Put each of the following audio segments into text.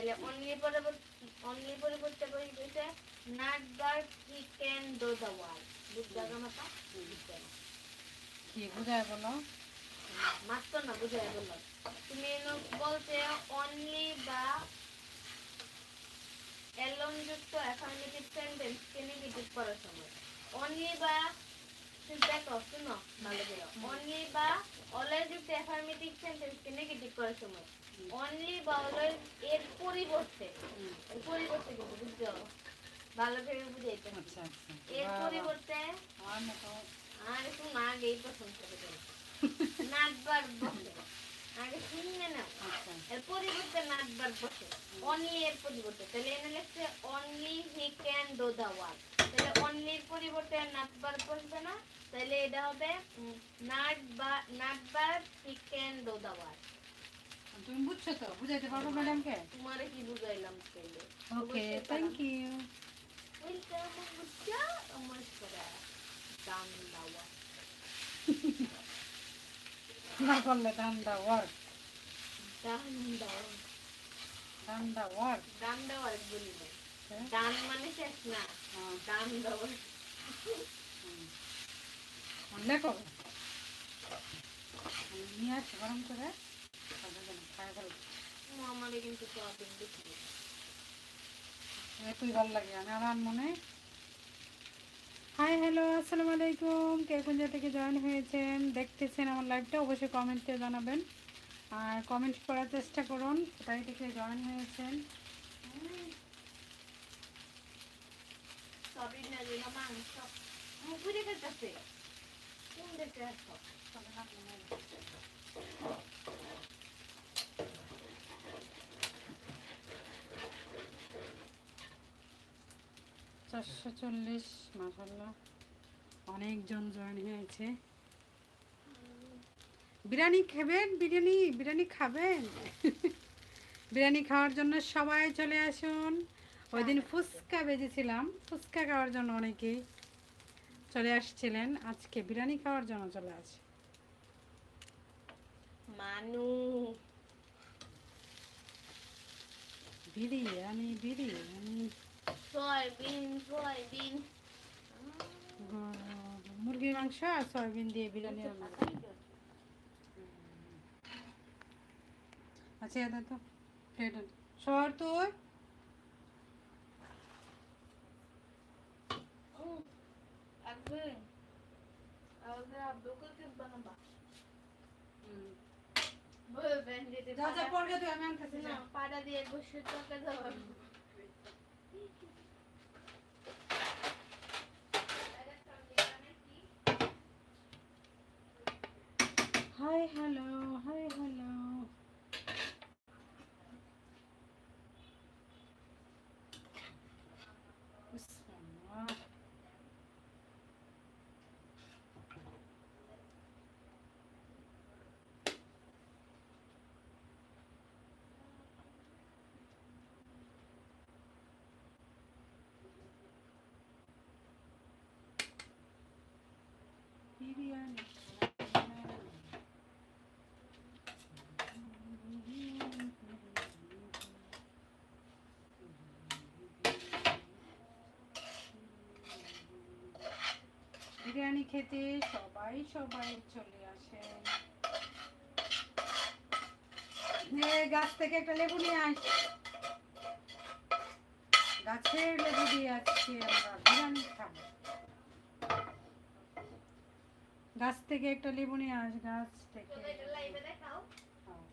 তাহলে অনলি পরিবর্তে অনলি পরিবর্তে দিয়েছে নাট বার চিকেন দোজা ওয়াল বুঝতে মাথা? বুঝতে কি বুঝায় বলো? মাত্র না বুঝাই বললাম তুমি বলতে অনলি বা এলন যুক্ত অ্যাফার্মেটিভ সেন্টেন্স কে নেগেটিভ করার সময়। অনলি বা দেখো শুনো ভালো করে। অনলি বা অলওয়েজ যুক্ত অ্যাফার্মেটিভ সেন্টেন্স কে নেগেটিভ করার সময়। অনলি বা অলওয়েজ এর পরিবর্তে। পরিবর্তে কিন্তু বুঝছ ভালো করে বুঝাইতে। আচ্ছা আচ্ছা। এর। পরিবর্তে আর একটু না আগেই পছন্দ করে দেবো নাটবার বসে। আগে শুনে নাও আচ্ছা। এর পরিবর্তে নাটবার বসে। অনলি এর পরিবর্তে। তাহলে এনে লিখছে only he can do the work তাহলে অনলির পরিবর্তে নাটবার বসবে না। তাহলে এটা হবে নাট বা নাটবার he can do the work তুমি বুঝছ তো? বুঝাইতে পারব ম্যাডামকে? তোমারে কি বুঝাইলাম তাইলে ওকে থ্যাংক ইউ ওয়েলকাম বুঝছ? আমার করা দাম দাওয়া। না করলে ঠান্ডা ওয়ার্ক দাম দাওয়া। ঠান্ডা ওয়ার্ক দাম দেওয়ার বলি না দান মানে শেষ না। দাম দেওয়ার লেখো নিয়ে আসি গরম করে। হাই হ্যালো আসসালামু আলাইকুম। কে কোন থেকে জয়েন হয়েছেন, দেখতেছেন আমার লাইভটা অবশ্যই কমেন্টে জানাবেন। আর কমেন্ট করার চেষ্টা করুন, কোথায় থেকে জয়েন হয়েছেন দেখতে আসো চারশো চল্লিশ মাসাল্লাহ অনেকজন জয়েন হয়েছে। বিরিয়ানি খাবেন? বিরিয়ানি বিরিয়ানি খাবেন? বিরিয়ানি খাওয়ার জন্য সবাই চলে আসুন। ওই দিন ফুচকা বেজেছিলাম। ফুচকা খাওয়ার জন্য অনেকেই চলে আসছিলেন। আজকে বিরিয়ানি খাওয়ার জন্য চলে আসে। মানু। বিরিয়ানি বিরিয়ানি। Soybean soybean. মুরগির মাংস আর সয়াবিন দিয়ে বিরিয়ানি রান্না। আচ্ছা এটা তো প্লেট সর তুই পাড়া দিয়ে বসে তোকে দেওয়া হাই হ্যালো হাই হ্যালো বিসমিল্লাহ বিরিয়ানি বিরিয়ানি খেতে সবাই সবাই চলে আসেন গাছ থেকে একটা লেবু নিয়ে আস গাছের লেবু দিয়ে আজকে আমরা বিরিয়ানি খাব। গাছ থেকে একটা লেবু নিয়ে আস গাছ থেকে। হ্যাঁ।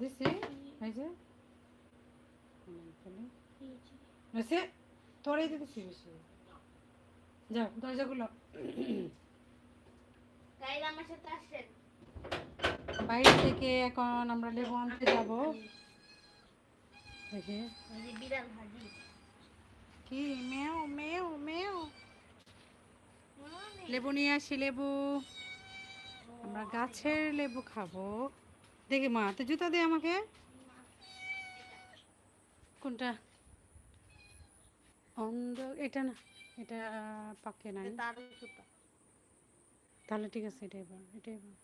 দিছি এই যে। হুম, তাহলে বেশি তোরাই তো দিছি বেশি। যাও সাথে আসেন। বাইরে থেকে এখন আমরা লেবু আনতে যাব। দেখি। কি? মেও মেও মেও। লেবু নিয়ে আসি লেবু। আমরা গাছের লেবু খাব। দেখি মা তো জুতা দে আমাকে। কোনটা? অন্ধ এটা না এটা পাকে নাই। তাহলে ঠিক আছে এটাই এবার এটাই এবার